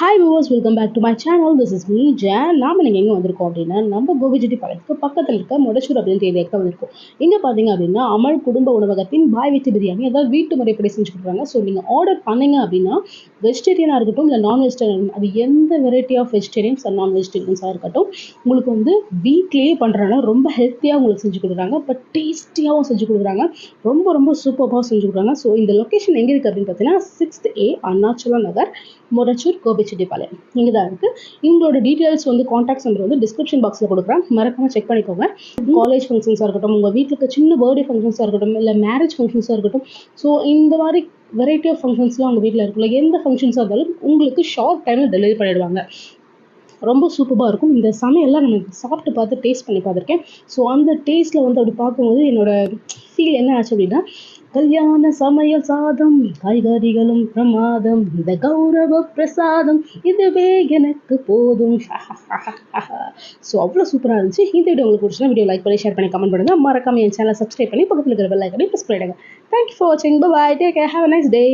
Hi viewers welcome back to my channel this is me Jane நாம நீங்கள் எங்கே வந்திருக்கோம் அப்படின்னா நம்ம கோபிச்செட்டி பாளையத்துக்கு பக்கத்தில் இருக்க முடச்சூர் அப்படின்ற ஏரியாவுக்கு வந்திருக்கோம். இங்கே பார்த்தீங்க அப்படின்னா அமல் குடும்ப உணவகத்தின் பாய் வீட்டு பிரியாணி அதாவது வீட்டு முறைப்படி செஞ்சு கொடுக்குறாங்க. ஸோ நீங்கள் ஆர்டர் பண்ணீங்க அப்படின்னா வெஜிடேரியனாக இருக்கட்டும் இல்லை நான் வெஜிடேரியன் அது எந்த வெரைட்டி ஆஃப் வெஜிடேரியன்ஸ் அண்ட் நான் வெஜிடேரியன்ஸாக இருக்கட்டும் உங்களுக்கு வந்து வீட்லேயே பண்ணுறாங்க ரொம்ப ஹெல்த்தியாக உங்களுக்கு செஞ்சு கொடுக்குறாங்க. பட் டேஸ்டியாகவும் செஞ்சு கொடுக்குறாங்க. ரொம்ப ரொம்ப சூப்பராக செஞ்சு கொடுக்குறாங்க. ஸோ இந்த லொக்கேஷன் எங்கே இருக்குது அப்படின்னு பார்த்தீங்கன்னா சிக்ஸ்த் ஏ அருணாச்சலம் நகர் முரச்சூர் கோபிச்செட்டிப்பாளையம் இங்கே தான் இருக்குது இவங்களோட டீட்டெயில்ஸ் வந்து காண்டாக்ட் நம்பர் வந்து டிஸ்கிரிப்ஷன் பாக்ஸில் கொடுக்குறேன். மறக்காமல் செக் பண்ணிக்கோங்க. காலேஜ் ஃபங்க்ஷன்ஸாக இருக்கட்டும் உங்கள் வீட்டுக்கு சின்ன பர்த்டே ஃபங்க்ஷன்ஸாக இருக்கட்டும் இல்லை மேரேஜ் ஃபங்க்ஷன்ஸாக இருக்கட்டும். ஸோ இந்த மாதிரி வெரைட்டி ஆஃப் ஃபங்க்ஷன்ஸ்லாம் உங்கள் வீட்டில் இருக்குல்ல எந்த ஃபங்க்ஷன்ஸாக இருந்தாலும் உங்களுக்கு ஷார்ட் டைமில் டெலிவரி பண்ணிடுவாங்க. ரொம்ப சூப்பராக இருக்கும். இந்த சமையல்லாம் நம்ம சாப்பிட்டு பார்த்து டேஸ்ட் பண்ணி பார்த்துருக்கேன். ஸோ அந்த டேஸ்ட்டில் வந்து அப்படி பார்க்கும்போது என்னோட ஃபீல் என்ன ஆச்சு அப்படின்னா கல்யாண சமையல் சாதம் காய்கறிகளும் பிரமாதம் இந்த கௌரவ பிரசாதம் இதுவே எனக்கு போதும். ஸோ அவ்வளோ சூப்பராக இருந்துச்சு. இந்த வீடியோ உங்களுக்கு பிடிச்சா வீடியோ லைக் பண்ணி ஷேர் பண்ணி கமெண்ட் பண்ணுங்க. மறக்காம என் சேனல் சப்ஸ்கிரைப் பண்ணி பக்கத்தில் இருக்கிற பெல் ஐக்கனை ப்ரெஸ் பண்ணிடுங்க. தேங்க்யூ ஃபார் வாட்சிங் bye take have a nice day